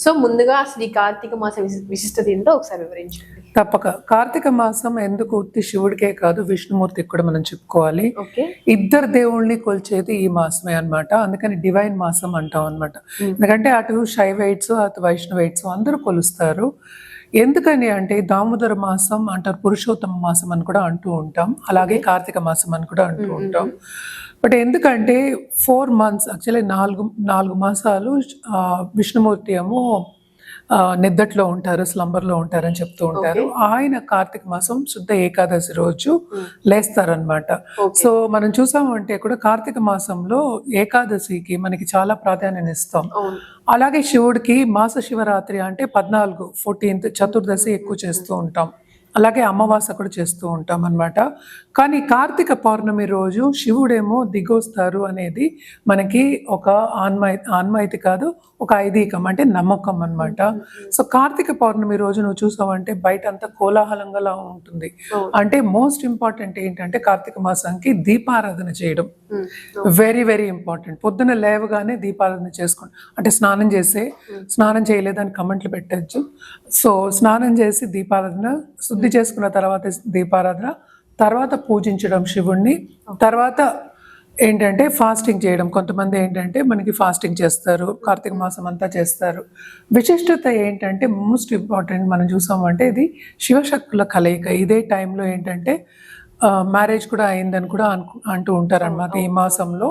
So ముందుగా అసలు ఈ కార్తీక మాసం విశి- విశిష్టత ఏంటో ఒకసారి వివరించండి. తప్పక. కార్తీక మాసం ఎందుకు ఉత్తి శివుడికే కాదు విష్ణుమూర్తికి కూడా మనం చెప్పుకోవాలి. ఓకే. ఇద్దరు దేవుళ్ళని కొలిచేది ఈ మాసమే అన్నమాట. అందుకని డివైన్ మాసం అంటాం అన్నమాట. ఎందుకంటే అటు శైవైట్స్ అటు వైష్ణవైట్స్ అందరూ కొలుస్తారు. ఎందుకని అంటే దామోదర మాసం అంటారు పురుషోత్తమ మాసం అని కూడా అంటూ ఉంటాం. అలాగే కార్తీక మాసం అని కూడా అంటూ ఉంటాం. బట్ ఎందుకంటే ఫోర్ మంత్స్ యాక్చువల్లీ నాలుగు నాలుగు మాసాలు విష్ణుమూర్తి ఏమో నిద్దట్లో ఉంటారు స్లంబర్లో ఉంటారని చెప్తూ ఉంటారు. ఆయన కార్తీక మాసం శుద్ధ ఏకాదశి రోజు లేస్తారనమాట సో మనం చూసామంటే కూడా కార్తీక మాసంలో ఏకాదశికి మనకి చాలా ప్రాధాన్యత ఇస్తాం. అలాగే శివుడికి మాస శివరాత్రి అంటే పద్నాలుగు ఫోర్టీన్త్ చతుర్దశి ఎక్కువ చేస్తూ ఉంటాం. అలాగే అమావాస కూడా చేస్తూ ఉంటాం అన్నమాట. కానీ కార్తీక పౌర్ణమి రోజు శివుడేమో దిగొస్తారు అనేది మనకి ఒక ఆన్మై ఆన్మైతి కాదు ఒక ఐదీకం అంటే నమ్మకం అన్నమాట. సో కార్తీక పౌర్ణమి రోజు నువ్వు చూసావంటే బయట అంతా కోలాహలంగా ఉంటుంది. అంటే మోస్ట్ ఇంపార్టెంట్ ఏంటంటే కార్తీక మాసానికి దీపారాధన చేయడం. Very very important. పొద్దున లేవగానే దీపారాధన చేసుకోండి. అంటే స్నానం చేసే స్నానం చేయలేదని కమెంట్లు పెట్టచ్చు. సో స్నానం చేసి దీపారాధన శుద్ధి చేసుకున్న తర్వాత దీపారాధన తర్వాత పూజించడం శివుణ్ణి తర్వాత ఏంటంటే ఫాస్టింగ్ చేయడం. కొంతమంది ఏంటంటే మనకి ఫాస్టింగ్ చేస్తారు కార్తీక మాసం అంతా చేస్తారు. విశిష్టత ఏంటంటే మోస్ట్ ఇంపార్టెంట్ మనం చూసామంటే ఇది శివశక్తుల కలయిక. ఇదే టైంలో ఏంటంటే మ్యారేజ్ కూడా అయిందని కూడా అంటూ ఉంటారు అనమాట ఈ మాసంలో.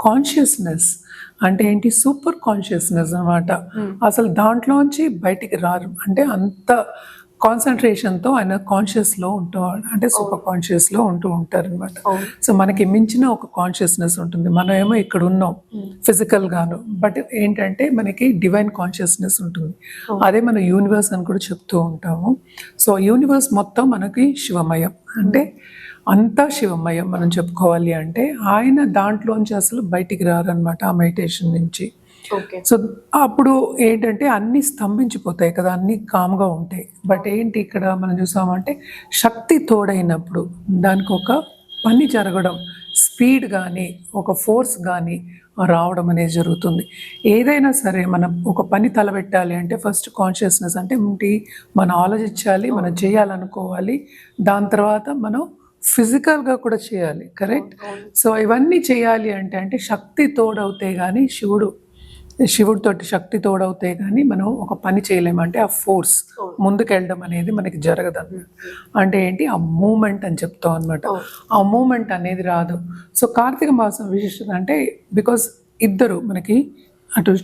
కాన్షియస్నెస్ అంటే ఏంటి? సూపర్ కాన్షియస్నెస్ అన్నమాట. అసలు దాంట్లోంచి బయటికి రారు. అంటే అంత కాన్సన్ట్రేషన్తో ఆయన కాన్షియస్లో ఉంటూ అంటే సూపర్ కాన్షియస్లో ఉంటూ ఉంటారు అనమాట సో మనకి మించిన ఒక కాన్షియస్నెస్ ఉంటుంది. మనం ఏమో ఇక్కడ ఉన్నాం ఫిజికల్ గాను. బట్ ఏంటంటే మనకి డివైన్ కాన్షియస్నెస్ ఉంటుంది. అదే మన యూనివర్స్ అని కూడా చెప్తూ ఉంటాము. సో యూనివర్స్ మొత్తం మనకి శివమయం. అంటే అంతా శివమయం మనం చెప్పుకోవాలి అంటే ఆయన దాంట్లోంచి అసలు బయటికి రారనమాట ఆ మెడిటేషన్ నుంచి. సో అప్పుడు ఏంటంటే అన్ని స్తంభించిపోతాయి కదా అన్ని కామ్గా ఉంటాయి. బట్ ఏంటి ఇక్కడ మనం చూసామంటే శక్తి తోడైనప్పుడు దానికి ఒక పని జరగడం స్పీడ్ కానీ ఒక ఫోర్స్ కానీ రావడం అనేది జరుగుతుంది. ఏదైనా సరే మనం ఒక పని తలబెట్టాలి అంటే ఫస్ట్ కాన్షియస్నెస్ అంటే మనం ఆలోచించాలి మనం చేయాలనుకోవాలి. దాని తర్వాత మనం ఫిజికల్గా కూడా చేయాలి కరెక్ట్? సో ఇవన్నీ చేయాలి అంటే అంటే శక్తి తోడవుతే కానీ శివుడు శివుడితోటి శక్తి తోడవుతే కానీ మనం ఒక పని చేయలేము. అంటే ఆ ఫోర్స్ ముందుకెళ్ళడం అనేది మనకి జరగదు అంటే ఏంటి? ఆ మూమెంట్ అని చెప్తాం అనమాట ఆ మూమెంట్ అనేది రాదు. సో కార్తీక మాసం విశిష్టత అంటే బికాజ్ ఇద్దరు మనకి అటు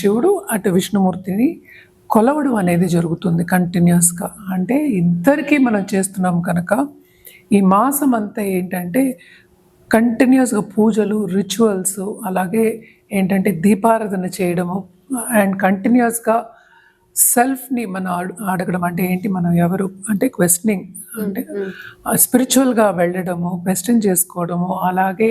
శివుడు అటు విష్ణుమూర్తిని కొలవడం అనేది జరుగుతుంది కంటిన్యూస్గా. అంటే ఇద్దరికీ మనం చేస్తున్నాం కనుక ఈ మాసం అంతా ఏంటంటే కంటిన్యూస్గా పూజలు రిచువల్స్ అలాగే ఏంటంటే దీపారాధన చేయడము అండ్ కంటిన్యూస్గా సెల్ఫ్ని మనం అడు- అడగడం అంటే ఏంటి? మనం ఎవరు? అంటే క్వశ్చనింగ్ అంటే స్పిరిచువల్గా వెళ్ళడము క్వశ్చన్ చేసుకోవడము అలాగే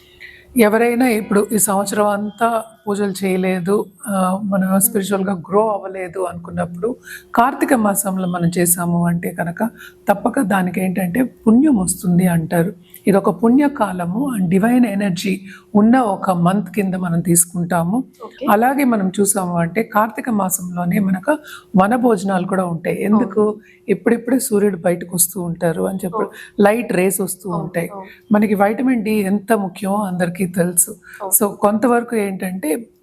ఎవరైనా ఇప్పుడు ఈ సంవత్సరం అంతా పూజలు చేయలేదు మనం స్పిరిచువల్గా గ్రో అవ్వలేదు అనుకున్నప్పుడు కార్తీక మాసంలో మనం చేసాము అంటే కనుక తప్పక దానికి ఏంటంటే పుణ్యం వస్తుంది అంటారు. ఇది ఒక పుణ్యకాలము అండ్ డివైన్ ఎనర్జీ ఉన్న ఒక మంత్ కింద మనం తీసుకుంటాము. అలాగే మనం చూసాము అంటే కార్తీక మాసంలోనే మనకు వన భోజనాలు కూడా ఉంటాయి. ఎందుకు? ఇప్పుడిప్పుడే సూర్యుడు బయటకు వస్తూ ఉంటారు అని చెప్పి లైట్ రేస్ వస్తూ ఉంటాయి. మనకి వైటమిన్ డి ఎంత ముఖ్యమో అందరికీ తెలుసు. సో కొంతవరకు ఏంటంటే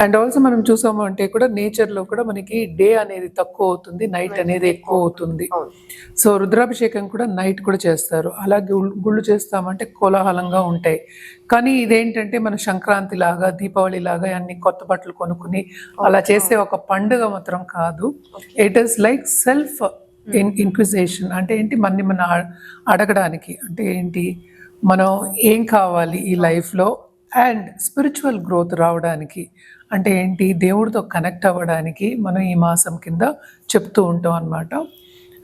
అండ్ ఆల్సో మనం చూసాము అంటే కూడా నేచర్లో కూడా మనకి డే అనేది తక్కువ అవుతుంది నైట్ అనేది ఎక్కువ అవుతుంది. సో రుద్రాభిషేకం కూడా నైట్ కూడా చేస్తారు. అలాగే గుళ్ళు- చేస్తామంటే కోలాహలంగా ఉంటాయి. కానీ ఇదేంటంటే మన సంక్రాంతి లాగా దీపావళి లాగా అన్ని కొత్త బట్టలు కొనుక్కుని అలా చేసే ఒక పండుగ మాత్రం కాదు. It is like self in inquisition అంటే ఏంటి? మన్ని మన అడగడానికి. అంటే ఏంటి? మనం ఏం కావాలి ఈ లైఫ్లో అండ్ స్పిరిచువల్ గ్రోత్ రావడానికి అంటే ఏంటి? దేవుడితో కనెక్ట్ అవ్వడానికి మనం ఈ మాసం కింద చెప్తూ ఉంటాం అన్నమాట.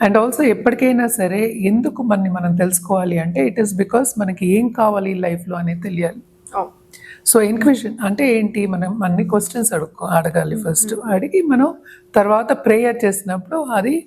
అండ్ ఆల్సో ఎప్పటికైనా సరే ఎందుకు మనని మనం తెలుసుకోవాలి అంటే ఇట్ ఈస్ బికాస్ మనకి ఏం కావాలి లైఫ్లో అనేది తెలియాలి. సో ఇన్క్విషన్ అంటే ఏంటి? మనం అన్ని క్వశ్చన్స్ అడుగు అడగాలి ఫస్ట్ అడిగి మనం తర్వాత ప్రేయర్ చేసినప్పుడు అది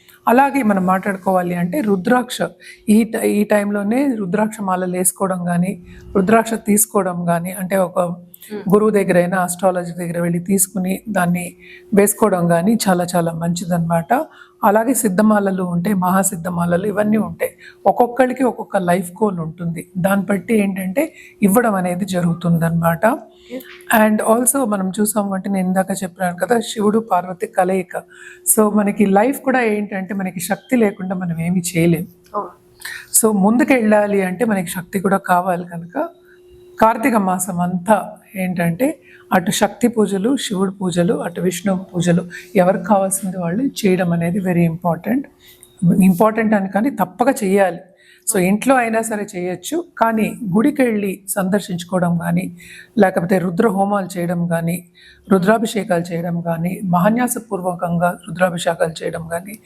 అలాగే మనం మాట్లాడుకోవాలి అంటే రుద్రాక్ష. ఈ ఈ టైంలోనే రుద్రాక్ష మాలలు వేసుకోవడం కానీ రుద్రాక్ష తీసుకోవడం కానీ అంటే ఒక గురువు దగ్గర అయినా ఆస్ట్రాలజీ దగ్గర వెళ్ళి తీసుకుని దాన్ని వేసుకోవడం కానీ చాలా చాలా మంచిదన్నమాట. అలాగే సిద్ధమాలలు ఉంటాయి మహాసిద్ధమాలలు ఇవన్నీ ఉంటాయి. ఒక్కొక్కరికి ఒక్కొక్క లైఫ్ గోల్ ఉంటుంది. దాన్ని బట్టి ఏంటంటే ఇవ్వడం అనేది జరుగుతుంది అనమాట అండ్ ఆల్సో మనం చూసాము అంటే నేను ఇందాక చెప్పాను కదా శివుడు పార్వతి కలయిక. సో మనకి లైఫ్ కూడా ఏంటంటే మనకి శక్తి లేకుండా మనం ఏమీ చేయలేం. అవును సో ముందుకు వెళ్ళాలి అంటే మనకి శక్తి కూడా కావాలి కనుక కార్తీక మాసం అంతా ఏంటంటే అటు శక్తి పూజలు శివుడు పూజలు అటు విష్ణు పూజలు ఎవరికి కావాల్సింది వాళ్ళు చేయడం అనేది వెరీ ఇంపార్టెంట్ ఇంపార్టెంట్ అని కానీ తప్పక చేయాలి సో ఇంట్లో అయినా సరే చేయొచ్చు. కానీ గుడికి వెళ్ళి సందర్శించుకోవడం కానీ లేకపోతే రుద్ర హోమాలు చేయడం కానీ రుద్రాభిషేకాలు చేయడం కానీ మహాన్యాసపూర్వకంగా రుద్రాభిషేకాలు చేయడం కానీ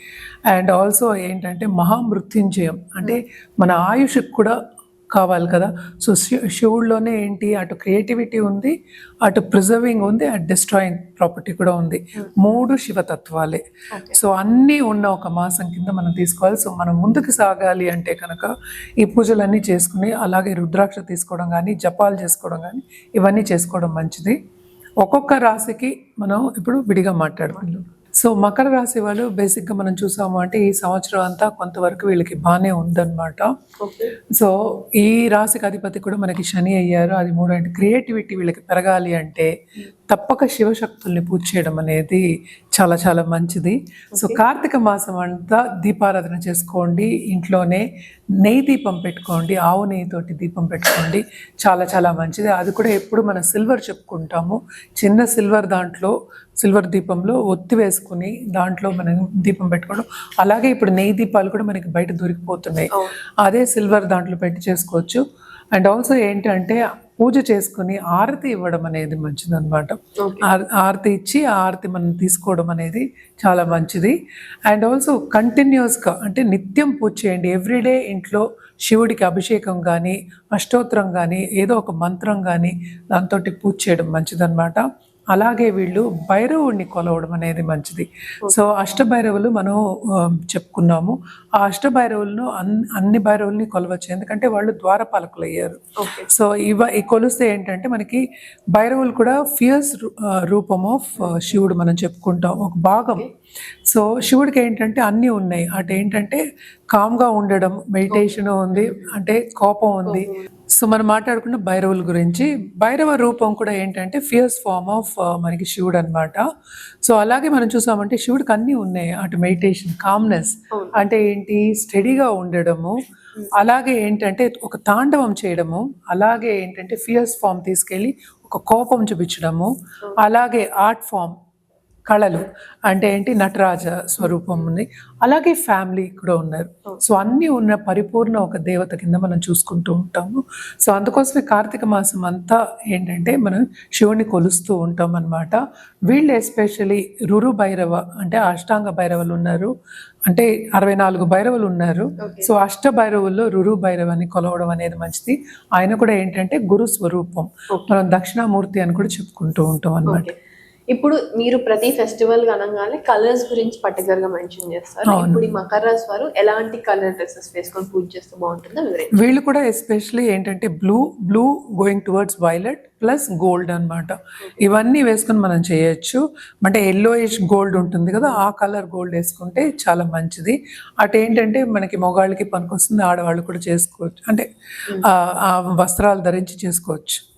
అండ్ ఆల్సో ఏంటంటే మహామృత్యుంజయం. అంటే మన ఆయుష్కి కూడా కావాలి కదా. సో శివుడిలోనే ఏంటి? అటు క్రియేటివిటీ ఉంది అటు ప్రిజర్వింగ్ ఉంది అటు డిస్ట్రాయింగ్ ప్రాపర్టీ కూడా ఉంది. మూడు శివతత్వాలే. సో అన్నీ ఉన్న ఒక మాసం కింద మనం తీసుకోవాలి. సో మనం ముందుకు సాగాలి అంటే కనుక ఈ పూజలన్నీ చేసుకుని అలాగే రుద్రాక్ష తీసుకోవడం కానీ జపాలు చేసుకోవడం కానీ ఇవన్నీ చేసుకోవడం మంచిది. ఒక్కొక్క రాశికి మనం ఇప్పుడు విడిగా మాట్లాడుకుందాం. సో మకర రాశి వాళ్ళు బేసిక్గా మనం చూసాము అంటే ఈ సంవత్సరం అంతా కొంతవరకు వీళ్ళకి బాగానే ఉందన్నమాట. సో ఈ రాశికి అధిపతి కూడా మనకి శని అయ్యారు. అది మూడు అంటే క్రియేటివిటీ వీళ్ళకి పెరగాలి అంటే తప్పక శివశక్తుల్ని పూజ చేయడం అనేది చాలా చాలా మంచిది. సో కార్తీక మాసం అంతా దీపారాధన చేసుకోండి. ఇంట్లోనే నెయ్యి దీపం పెట్టుకోండి. ఆవు నెయ్యితోటి దీపం పెట్టుకోండి. చాలా చాలా మంచిది. అది కూడా ఎప్పుడు మన సిల్వర్ చెప్పుకుంటాము. చిన్న సిల్వర్ దాంట్లో సిల్వర్ దీపంలో ఒత్తి వేసుకుని దాంట్లో మనం దీపం పెట్టుకోవడం. అలాగే ఇప్పుడు నెయ్యి దీపాలు కూడా మనకి బయట దొరికిపోతున్నాయి. అదే సిల్వర్ దాంట్లో పెట్టి చేసుకోవచ్చు. అండ్ ఆల్సో ఏంటంటే పూజ చేసుకుని ఆరతి ఇవ్వడం అనేది మంచిది అనమాట ఆరతి ఇచ్చి ఆ ఆరతి మనం తీసుకోవడం అనేది చాలా మంచిది. అండ్ ఆల్సో కంటిన్యూస్గా అంటే నిత్యం పూజ చేయండి. ఎవ్రీడే ఇంట్లో శివుడికి అభిషేకం కానీ అష్టోత్తరం కానీ ఏదో ఒక మంత్రం కానీ దాంతో పూజ చేయడం మంచిదన్నమాట. అలాగే వీళ్ళు భైరవుడిని కొలవడం అనేది మంచిది. సో అష్టభైరవులు మనం చెప్పుకున్నాము. ఆ అష్టభైరవులను అన్ అన్ని భైరవుల్ని కొలవచ్చు. ఎందుకంటే వాళ్ళు ద్వారపాలకులు అయ్యారు సో ఇవ ఈ కొలిస్తే ఏంటంటే మనకి భైరవులు కూడా ఫియర్స్ రూపం ఆఫ్ శివుడు మనం చెప్పుకుంటాం. ఒక భాగం. సో శివుడికి ఏంటంటే అన్నీ ఉన్నాయి. అటు ఏంటంటే కామ్గా ఉండడం మెడిటేషన్ ఉంది అంటే కోపం ఉంది. సో మనం మాట్లాడుకున్న భైరవుల గురించి భైరవ రూపం కూడా ఏంటంటే ఫియర్స్ ఫార్మ్ ఆఫ్ మనకి శివుడు అన్నమాట. సో అలాగే మనం చూసామంటే శివుడికి అన్నీ ఉన్నాయి. అటు మెడిటేషన్ కామ్నెస్ అంటే ఏంటి? స్టడీగా ఉండడము. అలాగే ఏంటంటే ఒక తాండవం చేయడము. అలాగే ఏంటంటే ఫియర్స్ ఫామ్ తీసుకెళ్ళి ఒక కోపం చూపించడము. అలాగే ఆర్ట్ ఫామ్ కళలు అంటే ఏంటి? నటరాజ స్వరూపం ఉంది. అలాగే ఫ్యామిలీ కూడా ఉన్నారు. సో అన్నీ ఉన్న పరిపూర్ణ ఒక దేవత కింద మనం చూసుకుంటూ ఉంటాము. సో అందుకోసమే కార్తీక మాసం అంతా ఏంటంటే మనం శివుని కొలుస్తూ ఉంటాం అన్నమాట వీళ్ళు ఎస్పెషలీ రురు భైరవ అంటే అష్టాంగ భైరవులు ఉన్నారు. అంటే అరవై నాలుగు భైరవులు ఉన్నారు. సో అష్ట భైరవుల్లో రురు భైరవని కొలవడం అనేది మంచిది. ఆయన కూడా ఏంటంటే గురు స్వరూపం. మనం దక్షిణామూర్తి అని కూడా చెప్పుకుంటూ ఉంటాం అన్నమాట. ఓకే. ఇప్పుడు మీరు ప్రతి ఫెస్టివల్ అనగానే కలర్స్ గురించి పర్టికులర్గా మెన్షన్ చేస్తారు. ఇప్పుడు ఈ వారు ఎలాంటి కలర్ డ్రెస్సెస్ వేసుకొని పూజ చేస్తే బాగుంటుందో వీళ్ళు కూడా ఎస్పెషలీ ఏంటంటే blue blue going towards violet plus gold అన్నమాట. ఇవన్నీ వేసుకొని మనం చేయొచ్చు. అంటే ఎల్లోయిష్ గోల్డ్ ఉంటుంది కదా ఆ కలర్ గోల్డ్ వేసుకుంటే చాలా మంచిది. అటు ఏంటంటే మనకి మగవాళ్ళకి పనికొస్తుంది ఆడవాళ్ళు కూడా చేసుకోవచ్చు. అంటే ఆ- ఆ వస్త్రాలు ధరించి చేసుకోవచ్చు.